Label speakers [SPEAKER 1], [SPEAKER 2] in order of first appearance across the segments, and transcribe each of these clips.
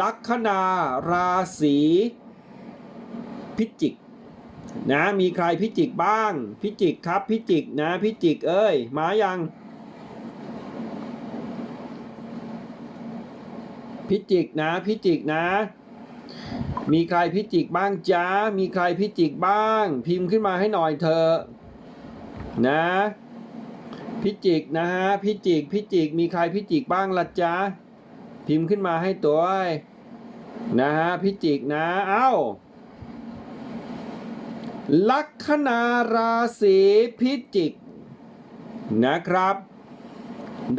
[SPEAKER 1] ลัคนาราศีพิจิกนะมีใครพิจิกบ้าง พิจิกครับพิจิกนะพิจิกเอ้ยมายังพิจิกนะพิจิกนะ มีใครพิจิกบ้างจ้ามีใครพิจิกบ้าง พิมพ์ขึ้นมาให้หน่อยเถอนะพิจิกนะฮะพิจิกพิจิกมีใครพิจิกบ้างละจ๊ะ พิมพ์ขึ้นมาให้ตัวเอ้นะฮะพิจิกนะเอ้า ลัคนาราศีพิจิกนะครับ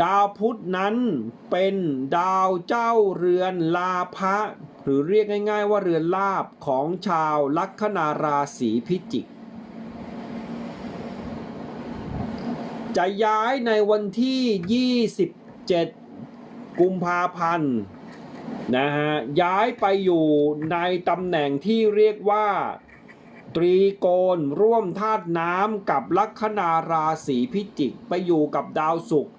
[SPEAKER 1] ดาวพุธนั้นเป็นดาวเจ้าเรือนลาภะหรือเรียกง่าย ๆ ว่าเรือนลาบของชาวลัคนาราศีพิจิก จะย้ายในวันที่ 27 กุมภาพันธ์นะฮะย้ายไปอยู่ในตำแหน่งที่เรียกว่า ตรีโกณร่วมธาตุน้ำกับลัคนาราศีพิจิก ไปอยู่กับดาวศุกร์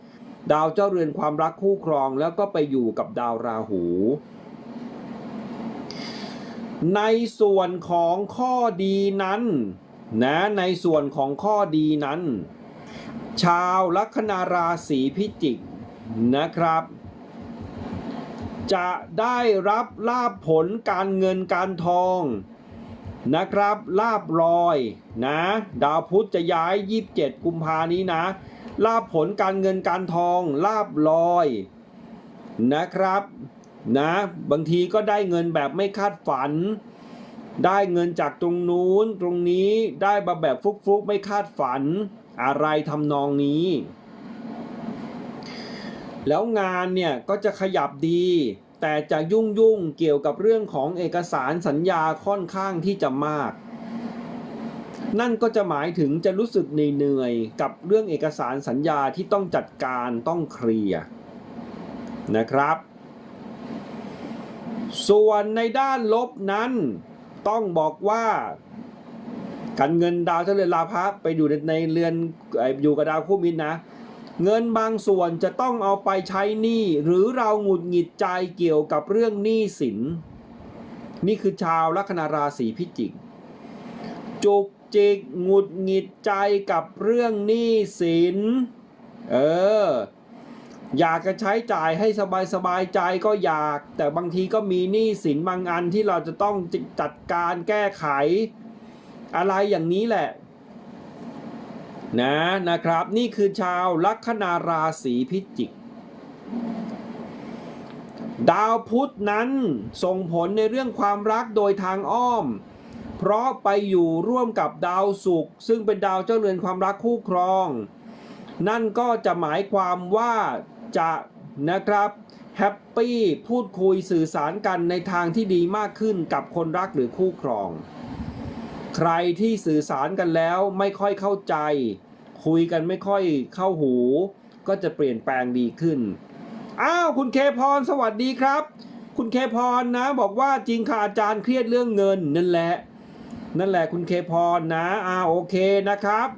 [SPEAKER 1] ดาวเจ้าเรือนความรักคู่ครองแล้วก็ไปอยู่กับดาวราหู ในส่วนของข้อดีนั้นนะในส่วนของข้อดีนั้น ชาวลัคนาราศีพิจิกนะครับ จะได้รับลาภผลการเงินการทองนะครับลาบลอยนะดาวพุธจะย้าย 27 กุมภานี้นะลาบผลการเงินการทองลาบลอยนะครับนะบางทีก็ได้เงินแบบไม่คาดฝัน ได้เงินจากตรงนู้นตรงนี้ได้มาแบบฟุกๆ ไม่คาดฝันอะไรทำนองนี้ แล้วงานเนี่ยก็จะขยับดี แต่จะยุ่งยุ่งเกี่ยวกับเรื่องของเอกสารสัญญาค่อนข้างที่จะมาก นั่นก็จะหมายถึงจะรู้สึกเหนื่อยๆกับเรื่องเอกสารสัญญาที่ต้องจัดการต้องเคลียร์นะครับ ส่วนในด้านลบนั้น ต้องบอกว่าการเงินดาวเจริญลาภะไปอยู่ในเรือนเอ่ออยู่กับดาวคู่มิตรนะ เงินบางส่วนจะต้องเอาไปใช้หนี้หรือเราหงุดหงิดใจเกี่ยวกับเรื่องหนี้สิน นี่คือชาวลัคนาราศีพิจิก จุกจิกหงุดหงิดใจกับเรื่องหนี้สิน เออ อยากจะใช้จ่ายให้สบายสบายใจก็อยาก แต่บางทีก็มีหนี้สินบางอันที่เราจะต้องจัดการแก้ไข อะไรอย่างนี้แหละ นะนะครับ นี่คือชาวลัคนาราศีพิจิก ดาวพุธนั้นส่งผลในเรื่องความรักโดยทางอ้อม เพราะไปอยู่ร่วมกับดาวศุกร์ซึ่งเป็นดาวเจ้าเรือนความรักคู่ครอง นั่นก็จะหมายความว่าจะนะครับแฮปปี้พูดคุยสื่อสารกันในทางที่ดีมากขึ้นกับคนรักหรือคู่ครอง ใครที่สื่อสารกันแล้วไม่ค่อยเข้าใจ คุยกันไม่ค่อยเข้าหู ก็จะเปลี่ยนแปลงดีขึ้น อ้าว คุณเคพรสวัสดีครับ คุณเคพรนะ บอกว่าจริงค่ะอาจารย์เครียดเรื่องเงินนั่นแหละ นั่นแหละคุณเคพรนะอ่าโอเคนะครับ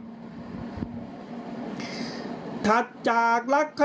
[SPEAKER 1] ถัดจากลัค